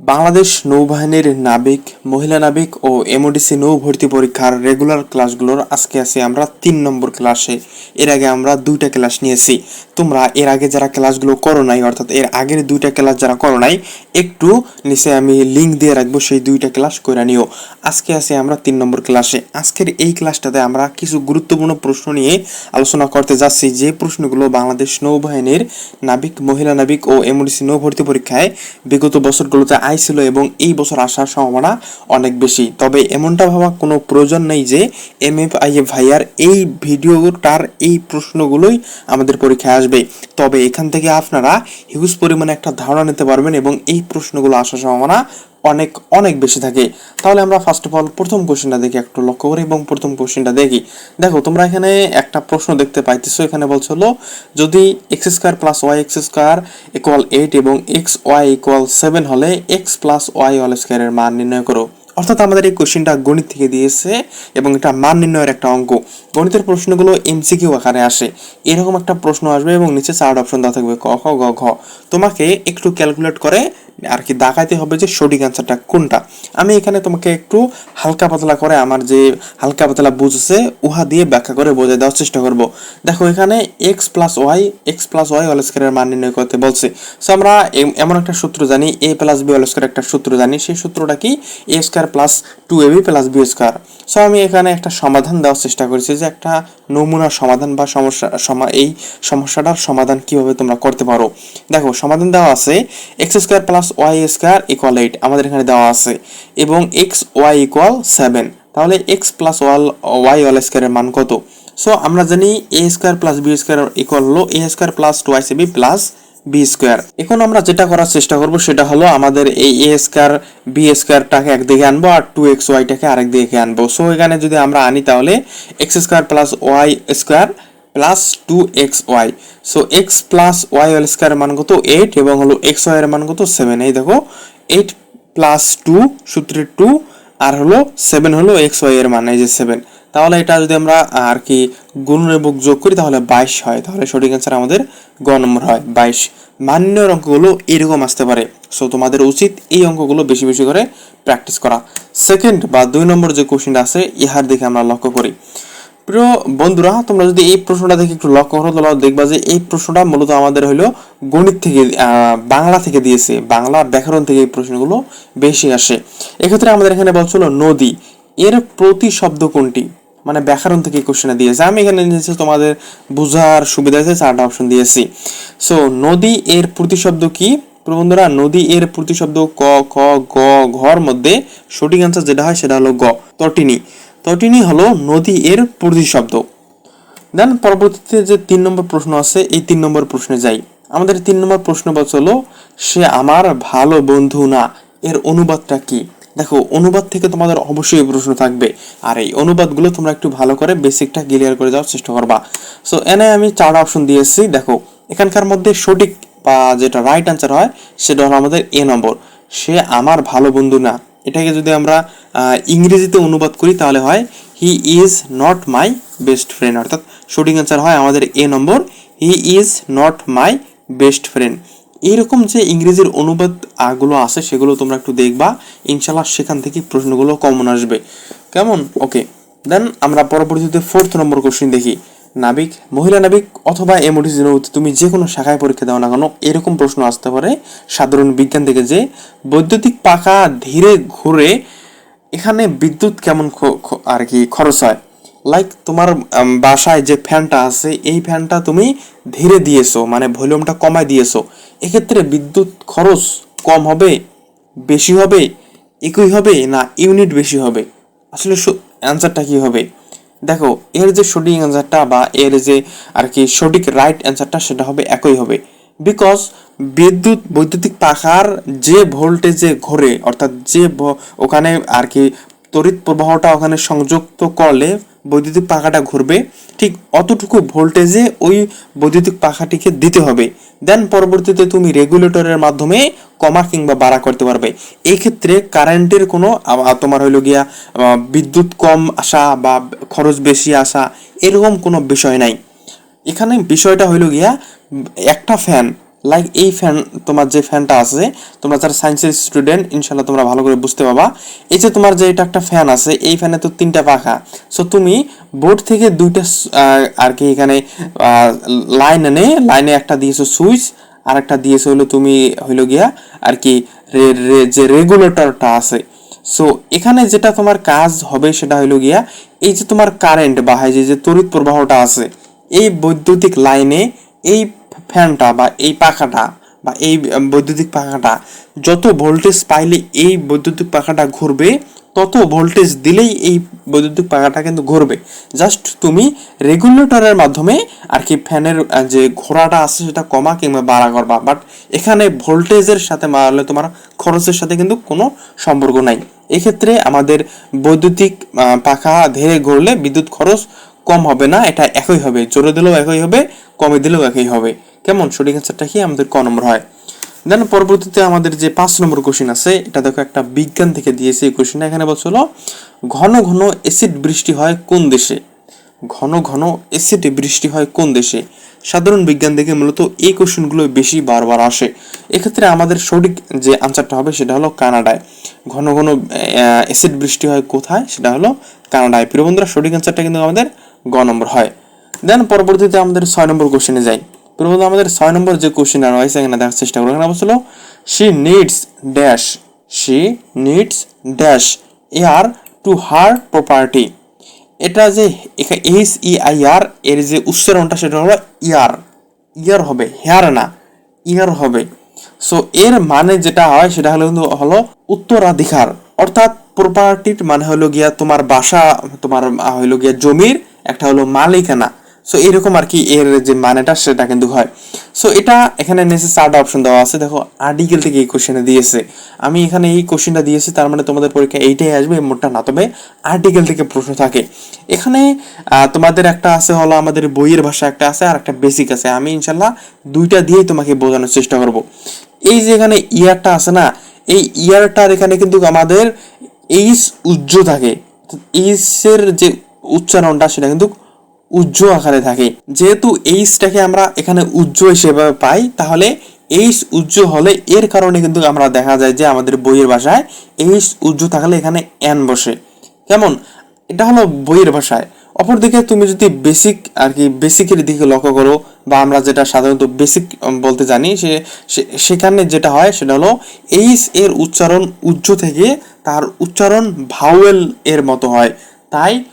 বাংলাদেশ নৌবাহিনীর নাবিক, মহিলা নাবিক ও এমওডিসি নৌ ভর্তি পরীক্ষার রেগুলার ক্লাসগুলোর আজকে আছি আমরা তিন নম্বর ক্লাসে। এর আগে আমরা দুইটা ক্লাস নিয়েছি। তোমরা এর আগে যারা ক্লাসগুলো করো নাই, অর্থাৎ এর আগের দুইটা ক্লাস যারা করো নাই, একটু নিচে আমি লিঙ্ক দিয়ে রাখব সেই দুইটা ক্লাস করে নিও। আজকে আছি আমরা তিন নম্বর ক্লাসে। আজকের এই ক্লাসটাতে আমরা কিছু গুরুত্বপূর্ণ প্রশ্ন নিয়ে আলোচনা করতে যাচ্ছি। যে প্রশ্নগুলো বাংলাদেশ নৌবাহিনীর নাবিক, মহিলা নাবিক ও এমওডিসি নৌ ভর্তি পরীক্ষায় বিগত বছরগুলোতে আইছিল এবং এই বছর আসার সম্ভাবনা অনেক বেশি। তবে এমনটা ভাবা কোনো প্রয়োজন নেই যে এম এফ আই এ ভাইয়ার এই ভিডিওটার এই প্রশ্নগুলোই আমাদের পরীক্ষায় আসবে। তবে এখান থেকে আপনারা হিউজ পরিমাণে একটা ধারণা নিতে পারবেন এবং এই প্রশ্নগুলো আসার সম্ভাবনা অনেক অনেক বেশি থাকে। তাহলে আমরা ফার্স্ট অফ অল প্রথম কোশ্চেনটা দেখি, একটু লক্ষ্য করি এবং প্রথম কোশ্চেনটা দেখি। দেখো, তোমরা এখানে একটা প্রশ্ন দেখতে পাইতেছো। এখানে বলছে হলো, যদি X square plus Y X square equal eight এবং এক্স ওয়াই ইকুয়াল সেভেন হলে এক্স প্লাস ওয়াই অল স্কোয়ারের মান নির্ণয় করো। অর্থাৎ আমাদের এই কোশ্চেনটা গণিত থেকে দিয়েছে এবং এটা মান নির্ণয়ের একটা অঙ্ক। গণিতের প্রশ্নগুলো এমসিকিউ আকারে আসে। এরকম একটা প্রশ্ন আসবে এবং নিচে চার অপশন দেওয়া থাকবে, ক, খ, গ, ঘ। তোমাকে একটু ক্যালকুলেট করে আর কি দেখাইতে হবে যে সঠিক অ্যান্সারটা কোনটা। আমি এখানে তোমাকে একটু হালকা পাতলা করে আমার যে হালকা পাতলা বুঝছে উহা দিয়ে ব্যাখ্যা করে বোঝাই দেওয়ার চেষ্টা করব। দেখো, এখানে X plus Y X plus Y all স্কোয়ারের মান নির্ণয় করতে বলছে। সো আমরা এমন একটা সূত্র জানি A plus B all square একটা সূত্র জানি, সেই সূত্রটা কি? A square plus two A B plus B square so আমি এখানে একটা সমাধান দেওয়ার চেষ্টা করেছি যে একটা নমুনা সমাধান বা সমস্যা, সমা এই সমস্যাটার সমাধান কীভাবে তোমরা করতে পারো। দেখো, সমাধান দেওয়া আছে X square plus Y square equal eight আমাদের এখানে দেওয়া আছে, এবং এক্স ওয়াই ইকুয়াল সেভেন তাহলে X plus whole Y all স্কোয়ারের মান কত? সো আমরা জানি A square plus B square equal হলো A square plus two I B plus B square এখন আমরা যেটা করার চেষ্টা করব সেটা হলো আমাদের এই এ স্কোয়ার বি স্কোয়ারটাকে একদিকে আনব আর টু এক্স ওয়াইটাকে আরেক দিকে আনব। সো এখানে যদি আমরা আনি তাহলে X square plus Y square plus two X Y so X plus Y whole square মান কত? এইট এবং হলো এক্স ওয়াই এর মান কত? সেভেন এই দেখো এইট প্লাস টু সূত্রের টু আর হলো সেভেন হলো এক্স ওয়াই এর মান, এই যে সেভেন তাহলে এটা যদি আমরা আর কি গুণ এবং যোগ করি, তাহলে বাইশ হয়। তাহলে সঠিক অ্যান্সার আমাদের গ নম্বর হয়, বাইশ। মান্য অঙ্কগুলো এরকম আসতে পারে। সো তোমাদের উচিত এই অঙ্কগুলো বেশি বেশি করে প্র্যাকটিস করা। সেকেন্ড বা দুই নম্বর যে কোশ্চেনটা আছে, ইহার দিকে আমরা লক্ষ্য করি। প্রিয় বন্ধুরা, তোমরা যদি এই প্রশ্নটা দেখে একটু লক্ষ্য করো তোমরা দেখবা যে এই প্রশ্নটা মূলত আমাদের হলো গণিত থেকে বাংলা থেকে দিয়েছে। বাংলা ব্যাকরণ থেকে এই প্রশ্নগুলো বেশি আসে। এক্ষেত্রে আমাদের এখানে বলছিল নদী। এর প্রতি শব্দ কোনটি? মানে ব্যাকরণ থেকে কোশ্চেনে দিয়েছে। আমি এখানে নিয়েছি তোমাদের বোঝার সুবিধা আছে, চারটা অপশন দিয়েছি। সো নদী এর প্রতিশব্দ কি? বন্ধুরা, নদী এর প্রতিশব্দ ক, খ, গ, ঘর মধ্যে সঠিক অ্যান্সার যেটা হয় সেটা হলো গ। তটিনী তটিনী হলো নদী এর প্রতিশব্দ দেন পরবর্তীতে যে তিন নম্বর প্রশ্ন আছে, এই তিন নম্বর প্রশ্নে যাই। আমাদের তিন নম্বর প্রশ্ন হলো, সে আমার ভালো বন্ধু না, এর অনুবাদটা কি? দেখো, অনুবাদ থেকে তোমাদের অবশ্যই প্রশ্ন থাকবে। আর এই অনুবাদগুলো তোমরা একটু ভালো করে বেসিকটা ক্লিয়ার করে যাওয়ার চেষ্টা করবা। সো এনে আমি চারটা অপশন দিয়েছি, দেখো। এখানকার মধ্যে সঠিক বা যেটা রাইট অ্যান্সার হয়, সেটা হলো আমাদের এ নম্বর সে আমার ভালো বন্ধু না এটাকে যদি আমরা ইংরেজিতে অনুবাদ করি তাহলে হয় he is not my best friend অর্থাৎ শুটিং অ্যান্সার হয় আমাদের এ number he is not my best friend এইরকম যে ইংরেজির অনুবাদ আহ, গুলো আছে সেগুলো তোমরা একটু দেখবা ইনশাল্লাহ সেখান থেকে প্রশ্নগুলো কমন আসবে। কেমন? ওকে দেন আমরা পরবর্তীতে ফোর্থ নম্বর কোশ্চেন দেখি। নাবিক, মহিলা নাবিক অথবা এমওটিস তুমি যে কোনো শাখায় পরীক্ষা দাও না কেন, এরকম প্রশ্ন আসতে পারে সাধারণ বিজ্ঞান থেকে যে বৈদ্যুতিক পাখা ধীরে ঘুরে এখানে বিদ্যুৎ কেমন আর কি খরচ হয়। লাইক তোমার বাসায় যে ফ্যানটা আছে, এই ফ্যানটা তুমি ধীরে দিয়েছ মানে ভলিউমটা কমায় দিয়েছ। এক্ষেত্রে বিদ্যুৎ খরচ কম হবে, বেশি হবে, একই হবে না, ইউনিট বেশি হবে? আসলে অ্যান্সারটা কি হবে? দেখো, এর যে সঠিক অ্যান্সারটা বা এর যে আর কি সঠিক রাইট অ্যান্সারটা সেটা হবে একই হবে। বিকজ বিদ্যুৎ বৈদ্যুতিক পাখার যে ভোল্টেজে ঘোরে, অর্থাৎ যে ওখানে আর কি তড়িৎ প্রবাহটা ওখানে সংযুক্ত করলে বৈদ্যুতিক পাখাটা ঘুরবে, ঠিক অতটুকু ভোল্টেজে ওই বৈদ্যুতিক পাখাটিকে দিতে হবে। দেন পরবর্তীতে তুমি রেগুলেটরের মাধ্যমে কমা কিংবা বাড়া করতে পারবে। এই ক্ষেত্রে কারেন্টের কোনো তোমার হইল গিয়া বিদ্যুৎ কম আসা বা খরচ বেশি আসা, এরকম কোনো বিষয় নাই। এখানে বিষয়টা হইল গিয়া, একটা ফ্যান লাইক এই ফ্যান তোমার যে ফ্যানটা আছে, তোমরা যারা সায়েন্সের স্টুডেন্ট ইনশাল্লাহ তোমরা ভালো করে বুঝতে পারবা। এই যে তোমার যে এটা একটা ফ্যান আছে, এই ফ্যানে তো তিনটা পাখা। সো তুমি বোর্ড থেকে দুইটা আর কি এখানে লাইন এনে লাইনে একটা দিয়েছ সুইচ আর একটা দিয়েছ হলো তুমি হইল গিয়া আর কি যে রেগুলেটরটা আছে। সো এখানে যেটা তোমার কাজ হবে সেটা হইল গিয়া, এই যে তোমার কারেন্ট বা যে যে তড়িৎ প্রবাহটা আছে, এই বৈদ্যুতিক লাইনে এই ফ্যানটা বা এই পাখাটা বা এই বৈদ্যুতিক পাখাটা, যত ভোল্টেজ পাইলে এই বৈদ্যুতিক পাখাটা ঘুরবে, তত ভোল্টেজ দিলেই এই বৈদ্যুতিক পাখাটা কিন্তু ঘুরবে। জাস্ট তুমি রেগুলেটরের মাধ্যমে আর কি ফ্যানের যে ঘোরাটা আছে সেটা কমা কিংবা বাড়া করবা। বাট এখানে ভোল্টেজের সাথে মারলে তোমার খরচের সাথে কিন্তু কোনো সম্পর্ক নাই। এক্ষেত্রে আমাদের বৈদ্যুতিক পাখা ধীরে ঘুরলে বিদ্যুৎ খরচ কম হবে না, এটা একই হবে। জোরে দিলেও একই হবে, কমে দিলেও একই হবে। কেমন? সঠিক অ্যান্সারটা কি? আমাদের ক নম্বর হয়। দেন পরবর্তীতে আমাদের যে পাঁচ নম্বর কোশ্চিন আছে, এটা দেখো একটা বিজ্ঞান থেকে দিয়েছে এই কোশ্চিনটা এখানে বলছিল ঘন ঘন অ্যাসিড বৃষ্টি হয় কোন দেশে? ঘন ঘন অ্যাসিড বৃষ্টি হয় কোন দেশে? সাধারণ বিজ্ঞান থেকে মূলত এই কোশ্চেনগুলো বেশি বারবার আসে। এক্ষেত্রে আমাদের সঠিক যে আনসারটা হবে, সেটা হলো কানাডায়। ঘন ঘন অ্যাসিড বৃষ্টি হয় কোথায়? সেটা হলো কানাডায়। প্রিয় বন্ধুরা, সঠিক আনসারটা কিন্তু আমাদের গ নম্বর হয়। দেন পরবর্তীতে আমাদের ছয় নম্বর কোশ্চেনে যাই। বন্ধু আমাদের ছয় নম্বর যে কোশ্চেন রয়েছে, এখানে দেখার চেষ্টা করব। এখানে বলছিল she needs dash she needs dash heir to her property এটা যে এইচ ই আই আর এর যে উচ্চারণটা সেটা হলো ইয়ার ইয়ার হবে হেয়ার না ইয়ার হবে। সো এর মানে যেটা হয়, সেটা হলো কিন্তু হলো উত্তরাধিকার। অর্থাৎ প্রপার্টির মানে হলো গিয়া তোমার বাসা, তোমার হলো গিয়া জমির একটা হলো মালিকানা। সো এরকম আর কি এর যে মানেটা সেটা কিন্তু হয়। সো এটা এখানে নিচে চারটা অপশন দেওয়া আছে। দেখো আর্টিকেল থেকে এই কোশ্চেনে দিয়েছে। আমি এখানে এই কোশ্চেনটা দিয়েছি, তার মানে তোমাদের পরীক্ষা এইটাই আসবে মোটটা না। তবে আর্টিকেল থেকে প্রশ্ন থাকে। এখানে তোমাদের একটা আছে হলো আমাদের বইয়ের ভাষা একটা আছে, আর একটা বেসিক আছে। আমি ইনশাল্লাহ দুইটা দিয়েই তোমাকে বোঝানোর চেষ্টা করব। এই যে এখানে ইয়ারটা আছে না, এই ইয়ারটার এখানে কিন্তু আমাদের এইস উজ্জ থাকে। এইসের যে উচ্চারণটা সেটা কিন্তু উজ্জ আকারে থাকে। যেহেতু এইচটাকে আমরা এখানে উজ্জ হিসেবে পাই, তাহলে এইচ উজ্জ হলে এর কারণে কিন্তু আমরা দেখা যায় যে আমাদের বইয়ের ভাষায় এইচ উজ্জ্ব থাকলে এখানে এন বসে। কেমন? এটা হলো বইয়ের ভাষায়। অপরদিকে তুমি যদি বেসিক আর কি বেসিকের দিকে লক্ষ্য করো, বা আমরা যেটা সাধারণত বেসিক বলতে জানি, সে- সেখানে যেটা হয়, সেটা হলো এইচ এর উচ্চারণ উজ্জ্ব থেকে তার উচ্চারণ ভাওয়েল এর মতো হয়। তাই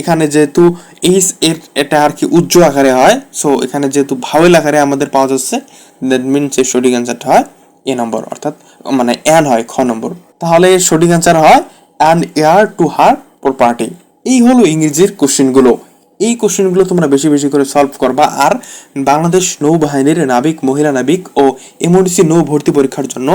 এখানে যেহেতু এইচ এর এটা আর কি উজ্জ্বল আকারে হয় সো এখানে যেহেতু ভাওয়েল আকারে আমাদের পাওয়া যাচ্ছে দ্যাট মিনস এর সঠিক অ্যান্সারটা হয় এ নম্বর অর্থাৎ মানে অ্যান হয়, খ নম্বর তাহলে এর সঠিক অ্যান্সার হয় an heir to her property এই হলো ইংরেজির কোশ্চেনগুলো এই কোশ্চেনগুলো তোমরা বেশি বেশি করে সলভ করবা। আর বাংলাদেশ নৌবাহিনীর নাবিক, মহিলা নাবিক ও এমডিসি নৌ ভর্তি পরীক্ষার জন্য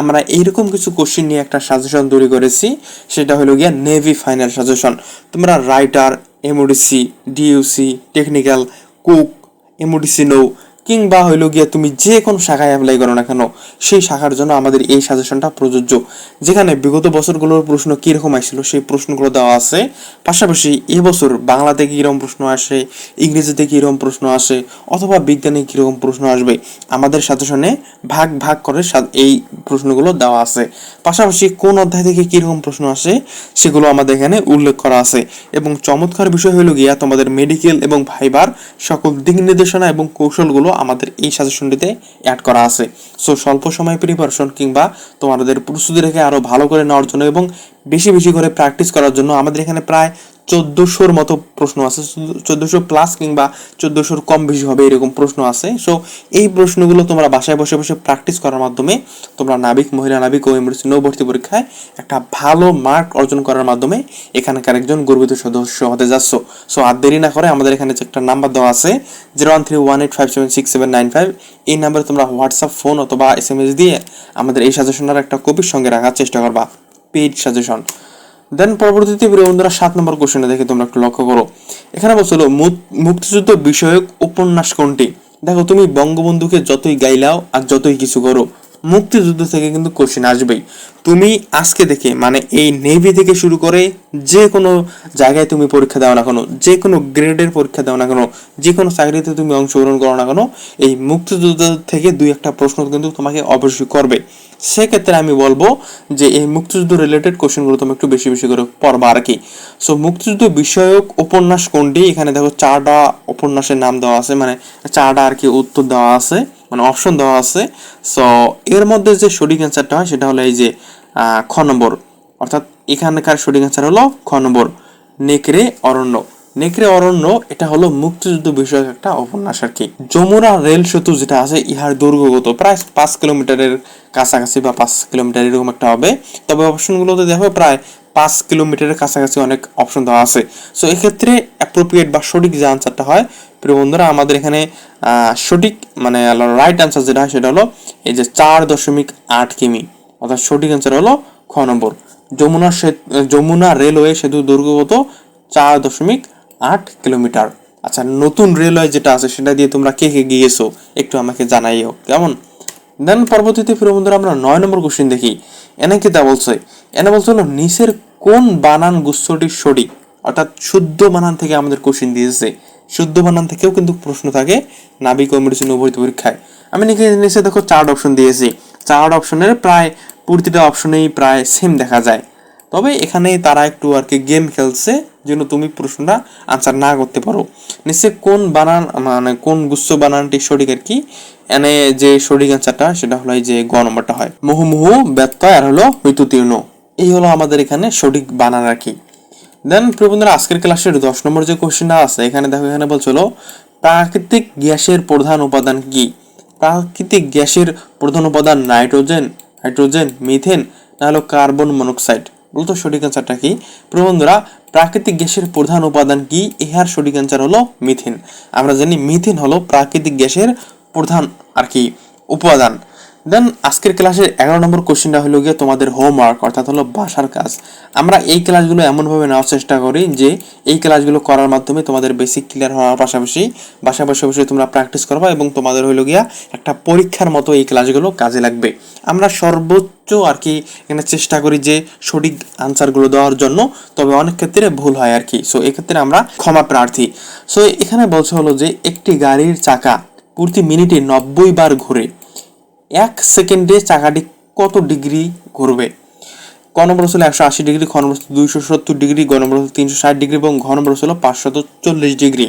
আমরা এইরকম কিছু কোশ্চেন নিয়ে একটা সাজেশন তৈরি করেছি। সেটা হলো গিয়া নেভি ফাইনাল সাজেশন তোমরা রাইটার এমওডিসি ডিউসি টেকনিক্যাল কুক এমওডিসি নৌ কিংবা হইল গিয়া তুমি যে কোনো শাখায় অ্যাপ্লাই করো না কেন, সেই শাখার জন্য আমাদের এই সাজেশনটা প্রযোজ্য। যেখানে বিগত বছরগুলোর প্রশ্ন কীরকম আসছিল, সেই প্রশ্নগুলো দেওয়া আছে। পাশাপাশি এবছর বাংলাতে কীরকম প্রশ্ন আসে, ইংরেজিতে কীরকম প্রশ্ন আসে, অথবা বিজ্ঞানে কীরকম প্রশ্ন আসবে, আমাদের সাজেশনে ভাগ ভাগ করে এই প্রশ্নগুলো দেওয়া আছে। পাশাপাশি কোন অধ্যায় থেকে কীরকম প্রশ্ন আসে, সেগুলো আমাদের এখানে উল্লেখ করা আছে। এবং চমৎকার বিষয় হলো গিয়া তোমাদের মেডিকেল এবং ভাইবার সকল দিক নির্দেশনা এবং কৌশলগুলো আমাদের এই সাজেশনটিতে অ্যাড করা আছে। সো স্বল্প সময় প্রিপারেশন কিংবা তোমাদের প্রস্তুতি রেখে আরও ভালো করে নেওয়ার জন্য এবং বেশি বেশি করে প্র্যাকটিস করার জন্য আমাদের এখানে প্রায় চোদ্দোশোর মতো প্রশ্ন আছে, চোদ্দোশো প্লাস কিংবা চোদ্দোশোর কম বেশি হবে এরকম প্রশ্ন আছে। সো এই প্রশ্নগুলো তোমরা বাসায় বসে বসে প্র্যাকটিস করার মাধ্যমে তোমরা নাবিক, মহিলা নাবিক ও এমএসসি নৌ ভর্তি পরীক্ষায় একটা ভালো মার্ক অর্জন করার মাধ্যমে এখানকার একজন গর্বিত সদস্য হতে যাচ্ছ। সো আর দেরি না করে আমাদের এখানে যে একটা নাম্বার দেওয়া আছে zero one three one eight five seven six seven nine five এই নাম্বারে তোমরা হোয়াটসঅ্যাপ ফোন অথবা এস এম এস দিয়ে আমাদের এই সাজেশনের একটা কপির সঙ্গে রাখার চেষ্টা করবা। পেইড সাজেশন দেন পরবর্তীতে বন্ধুরা, সাত নম্বর কোশ্চেনে দেখে তোমরা একটু লক্ষ্য করো। এখানে বলছিল মুক্তিযুদ্ধ বিষয়ক উপন্যাস কোনটি? দেখো, তুমি বঙ্গবন্ধুকে যতই গাইলাও আর যতই কিছু করো মুক্তিযুদ্ধ থেকে কিন্তু কোশ্চেন আসবেই। তুমি আজকে দেখে মানে এই নেভি থেকে শুরু করে যে কোনো জায়গায় তুমি পরীক্ষা দাও না কেন যে কোনো গ্রেডের পরীক্ষা দাও না কেন যে কোনো চাকরিতে তুমি অংশগ্রহণ করো না কেন, এই মুক্তিযুদ্ধ থেকে দুই একটা প্রশ্ন কিন্তু তোমাকে অবশ্যই করবে। সেক্ষেত্রে আমি বলব যে এই মুক্তিযুদ্ধ রিলেটেড কোশ্চেনগুলো তুমি একটু বেশি বেশি করে পড়বা আর কি। সো মুক্তিযুদ্ধ বিষয়ক উপন্যাস কোনটি? এখানে দেখো চারটা উপন্যাসের নাম দেওয়া আছে মানে চারটা আর কি উত্তর দেওয়া আছে। মানে অপশন দেওয়া আছে। সো এর মধ্যে যে সঠিক অ্যান্সারটা হয়, সেটা হলো এই যে খ নম্বর। অর্থাৎ এখানকার সঠিক অ্যান্সার হলো খ নম্বর। নেকড়ে অরণ্য। নেকড়ে অরণ্য, এটা হলো মুক্তিযুদ্ধ বিষয়ক একটা উপন্যাস আর কি। যমুনা রেল সেতু যেটা আছে, ইহার দৈর্ঘ্যগত প্রায় পাঁচ কিলোমিটারের কাছাকাছি বা পাঁচ কিলোমিটার এরকম একটা হবে। তবে অপশনগুলোতে দেখো, প্রায় পাঁচ কিলোমিটারের কাছাকাছি অনেক অপশন দেওয়া আছে। সো এক্ষেত্রে অ্যাপ্রোপ্রিয়েট বা সঠিক যে আনসারটা হয় প্রিয় বন্ধুরা, আমাদের এখানে সঠিক মানে রাইট আনসার যেটা হয় সেটা হলো এই যে চার দশমিক আট কিমি। অর্থাৎ সঠিক আনসার হলো খ নম্বর। যমুনা যমুনা রেলওয়ে সেতু দৈর্ঘ্যগত চার দশমিক আট কিলোমিটার। আচ্ছা নতুন রেলওয়ে যেটা আছে সেটা দিয়ে তোমরা কে কে গিয়েছো একটু আমাকে জানাইও, কেমন? দেন পরবর্তীতে প্রিয় বন্ধুরা, আমরা নয় নম্বর কোশ্চেন দেখি। এনে কি তা বলছে? এনে বলছে হলো, নিচের কোন বানান গুচ্ছটি সঠিক? অর্থাৎ শুদ্ধ বানান থেকে আমাদের কোশ্চেন দিয়েছে। শুদ্ধ বানান থেকেও কিন্তু প্রশ্ন থাকে, নাবিক ও মেডিসিন ভর্তি পরীক্ষায়। আমি নিচে দেখো চার অপশন দিয়েছি। চার অপশনের প্রায় প্রতিটা অপশনেই প্রায় সেম দেখা যায়। তবে এখানে তারা একটু আর কি গেম খেলছে, যেন তুমি প্রশ্নটা আনসার না করতে পারো। নিশ্চয় কোন বানান মানে কোন গুচ্ছ বানানটি সঠিক আর কি? এনে যে সঠিক আনসারটা সেটা হলো যে গ নম্বরটা হয়। মুহুমুহু ব্যত্যয়, আর হলো মৃত্যুতীর্ণ এই হলো আমাদের এখানে সঠিক বানান আর কি। দেন প্রিয় বন্ধুরা, আজকের ক্লাসের দশ নম্বর যে কোশ্চেনটা আছে, এখানে দেখো, এখানে বলছিল প্রাকৃতিক গ্যাসের প্রধান উপাদান কি? প্রাকৃতিক গ্যাসের প্রধান উপাদান নাইট্রোজেন, হাইড্রোজেন, মিথেন, না হলো কার্বন মনোক্সাইড। বলতো সঠিক অ্যান্সারটা কি? প্রিয় বন্ধুরা, প্রাকৃতিক গ্যাসের প্রধান উপাদান কি? ইহার সঠিক অ্যান্সার হলো মিথেন। আমরা জানি মিথেন হলো প্রাকৃতিক গ্যাসের প্রধান আর কি উপাদান। দেন আজকের ক্লাসের এগারো নম্বর কোশ্চেনটা হলো গিয়ে তোমাদের হোমওয়ার্ক অর্থাৎ হলো বাসার কাজ। আমরা এই ক্লাসগুলো এমনভাবে নেওয়ার চেষ্টা করি যে, এই ক্লাসগুলো করার মাধ্যমে তোমাদের বেসিক ক্লিয়ার হওয়ার পাশাপাশি বাসা বসে তোমরা প্র্যাকটিস করবা এবং তোমাদের হলো গিয়া একটা পরীক্ষার মতো এই ক্লাসগুলো কাজে লাগবে। আমরা সর্বোচ্চ আর কি এখানে চেষ্টা করি যে, সঠিক আনসারগুলো দেওয়ার জন্য, তবে অনেক ক্ষেত্রে ভুল হয় আর কি। সো এক্ষেত্রে আমরা ক্ষমা প্রার্থী। সো এখানে বলছে হলো যে, একটি গাড়ির চাকা প্রতি মিনিটে নব্বই বার ঘুরে। এক সেকেন্ডে চাকাটি কত ডিগ্রি ঘুরবে? নম্বর হলো একশো আশি ডিগ্রি নম্বর দুইশো সত্তর ডিগ্রি গ হলো তিনশো ষাট ডিগ্রি এবং ঘ নম্বর হলো পাঁচশত চল্লিশ ডিগ্রি।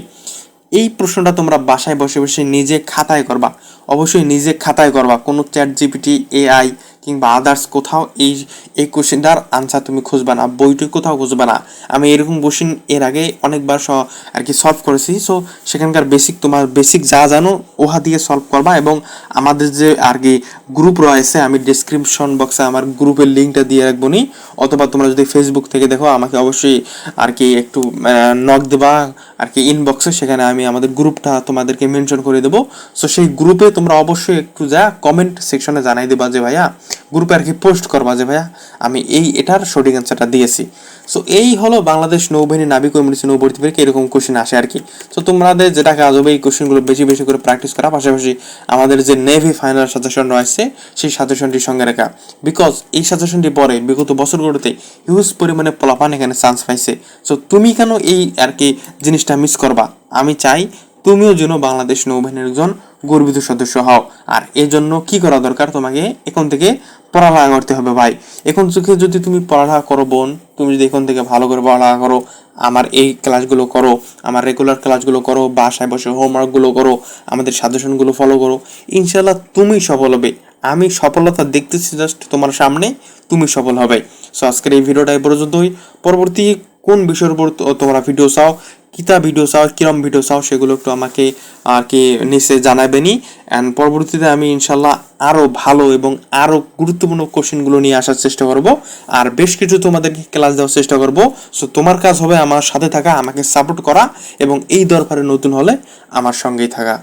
এই প্রশ্নটা তোমরা বাসায় বসে বসে নিজে খাতায় করবা। অবশ্যই নিজে খাতায় করবা। কোনো চ্যাট জিপিটি, এআই কিংবা আদার্স কোথাও এই এই কোশ্চেনটার আনসার তুমি খুঁজবা না, বইটি কোথাও খুঁজবা না। আমি এরকম কোশ্চেন এর আগে অনেকবার স- আর কি সলভ করেছি। সো সেখানকার বেসিক তোমার বেসিক যা জানো ওহা দিয়ে সলভ করবা এবং আমাদের যে আর কি গ্রুপ রয়েছে, আমি ডিসক্রিপশন বক্সে আমার গ্রুপের লিঙ্কটা দিয়ে রাখব নি। অথবা তোমরা যদি ফেসবুক থেকে দেখো, আমাকে অবশ্যই আর কি একটু নক দেবা, আর কি ইনবক্সে সেখানে আমি আমাদের গ্রুপটা তোমাদেরকে মেনশন করে দেবো। সো সেই গ্রুপে তোমরা অবশ্যই একটু যা কমেন্ট সেকশনে জানাই দেবা যে, ভাইয়া গ্রুপে আর কি পোস্ট করবা যে, ভাইয়া, আমি এই, এটার সঠিক অ্যান্সারটা দিয়েছি। সো এই হলো বাংলাদেশ নৌবাহিনী নাবিক কমিউনিটি নৌভর্তি পরীক্ষা এরকম কোশ্চেন আসে আর কি। তো তোমাদের যেটা কাজ হবে এই কোশ্চেনগুলো বেশি বেশি করে প্র্যাকটিস করা। পাশাপাশি আমাদের যে নেভি ফাইনাল সাজেশন রয়েছে, সেই সাজেশনটির সঙ্গে রাখা। বিকজ এই সাজেশনটি পরে বিগত বছরগুলোতে হিউজ পরিমাণে পোলাপান এখানে চান্স পাইছে। সো তুমি কেন এই আর কি জিনিসটা মিস করবা? আমি চাই তুমিও যেন বাংলাদেশ নৌবাহিনীর একজন গর্বিত সদস্য হও। আর এই জন্য কি করা দরকার তোমাকে? এখন থেকে পড়ালেখা করতে হবে ভাই। এখন থেকে যদি তুমি পড়ালেখা করো বোন, তুমি যদি এখন থেকে ভালো করে পড়ালেখা করো, আমার এই ক্লাসগুলো করো, আমার রেগুলার ক্লাসগুলো করো, বাসায় বসে হোমওয়ার্কগুলো করো, আমাদের সাজেশনগুলো ফলো করো ইনশাল্লাহ তুমি সফল হবে। আমি সফলতা দেখতেছি জাস্ট তোমার সামনে, তুমি সফল হবে। সো আজকের এই ভিডিওটা পর্যন্তই। পরবর্তী কোন বিষয়ের উপর তোমরা ভিডিও চাও, কিতা ভিডিও চাও, কিরম ভিডিও চাও, সেগুলো একটু আমাকে আর কি নিচে জানাবেনি। অ্যান্ড পরবর্তীতে আমি ইনশাল্লাহ আরও ভালো এবং আরও গুরুত্বপূর্ণ কোশ্চেনগুলো নিয়ে আসার চেষ্টা করব। আর বেশ কিছু তোমাদেরকে ক্লাস দেওয়ার চেষ্টা করব। সো তোমার কাজ হবে আমার সাথে থাকা, আমাকে সাপোর্ট করা এবং এই দরকারে নতুন হলে আমার সঙ্গেই থাকা।